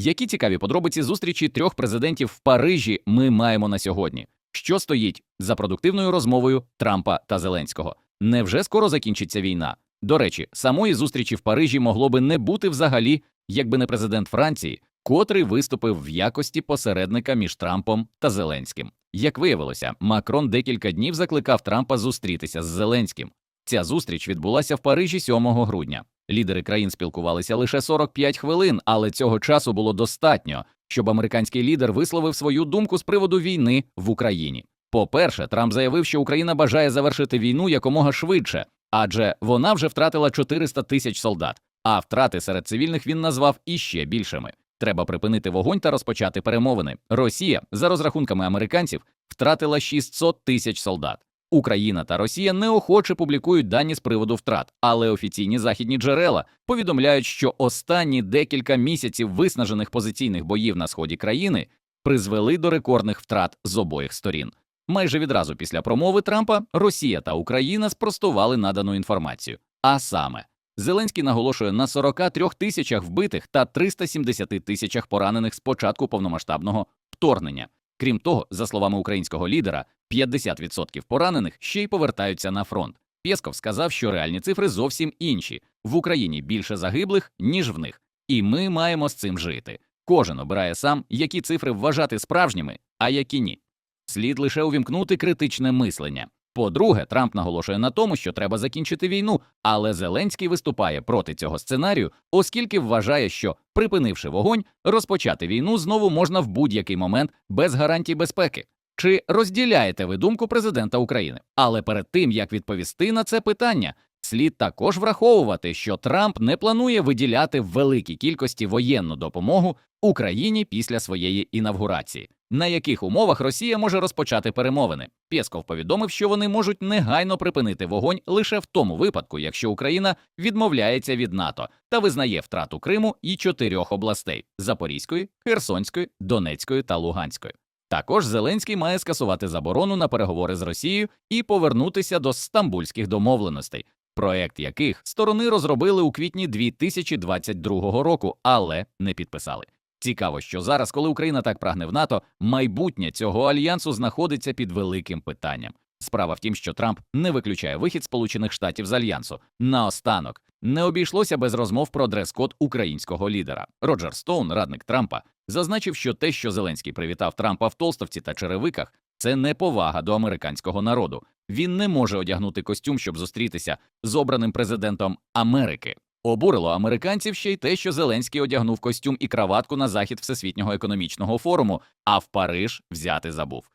Які цікаві подробиці зустрічі трьох президентів в Парижі ми маємо на сьогодні? Що стоїть за продуктивною розмовою Трампа та Зеленського? Невже скоро закінчиться війна? До речі, самої зустрічі в Парижі могло би не бути взагалі, якби не президент Франції, котрий виступив в якості посередника між Трампом та Зеленським. Як виявилося, Макрон декілька днів закликав Трампа зустрітися з Зеленським. Ця зустріч відбулася в Парижі 7 грудня. Лідери країн спілкувалися лише 45 хвилин, але цього часу було достатньо, щоб американський лідер висловив свою думку з приводу війни в Україні. По-перше, Трамп заявив, що Україна бажає завершити війну якомога швидше, адже вона вже втратила 400 тисяч солдат, а втрати серед цивільних він назвав іще більшими. Треба припинити вогонь та розпочати перемовини. Росія, за розрахунками американців, втратила 600 тисяч солдат. Україна та Росія неохоче публікують дані з приводу втрат, але офіційні західні джерела повідомляють, що останні декілька місяців виснажених позиційних боїв на сході країни призвели до рекордних втрат з обох сторін. Майже відразу після промови Трампа Росія та Україна спростували надану інформацію. А саме, Зеленський наголошує на 43 тисячах вбитих та 370 тисячах поранених з початку повномасштабного вторгнення. Крім того, за словами українського лідера, 50% поранених ще й повертаються на фронт. Пєсков сказав, що реальні цифри зовсім інші. В Україні більше загиблих, ніж в них. І ми маємо з цим жити. Кожен обирає сам, які цифри вважати справжніми, а які ні. Слід лише увімкнути критичне мислення. По-друге, Трамп наголошує на тому, що треба закінчити війну, але Зеленський виступає проти цього сценарію, оскільки вважає, що, припинивши вогонь, розпочати війну знову можна в будь-який момент без гарантій безпеки. Чи розділяєте ви думку президента України? Але перед тим як відповісти на це питання, слід також враховувати, що Трамп не планує виділяти великій кількості воєнну допомогу Україні після своєї інавгурації. На яких умовах Росія може розпочати перемовини? Пєсков повідомив, що вони можуть негайно припинити вогонь лише в тому випадку, якщо Україна відмовляється від НАТО та визнає втрату Криму і чотирьох областей Запорізької, Херсонської, Донецької та Луганської. Також Зеленський має скасувати заборону на переговори з Росією і повернутися до стамбульських домовленостей, проект яких сторони розробили у квітні 2022 року, але не підписали. Цікаво, що зараз, коли Україна так прагне в НАТО, майбутнє цього альянсу знаходиться під великим питанням. Справа в тім, що Трамп не виключає вихід Сполучених Штатів з альянсу. Наостанок не обійшлося без розмов про дрес-код українського лідера. Роджер Стоун, радник Трампа, зазначив, що те, що Зеленський привітав Трампа в толстовці та черевиках, це неповага до американського народу. Він не може одягнути костюм, щоб зустрітися з обраним президентом Америки. Обурило американців ще й те, що Зеленський одягнув костюм і краватку на захід Всесвітнього економічного форуму, а в Париж взяти забув.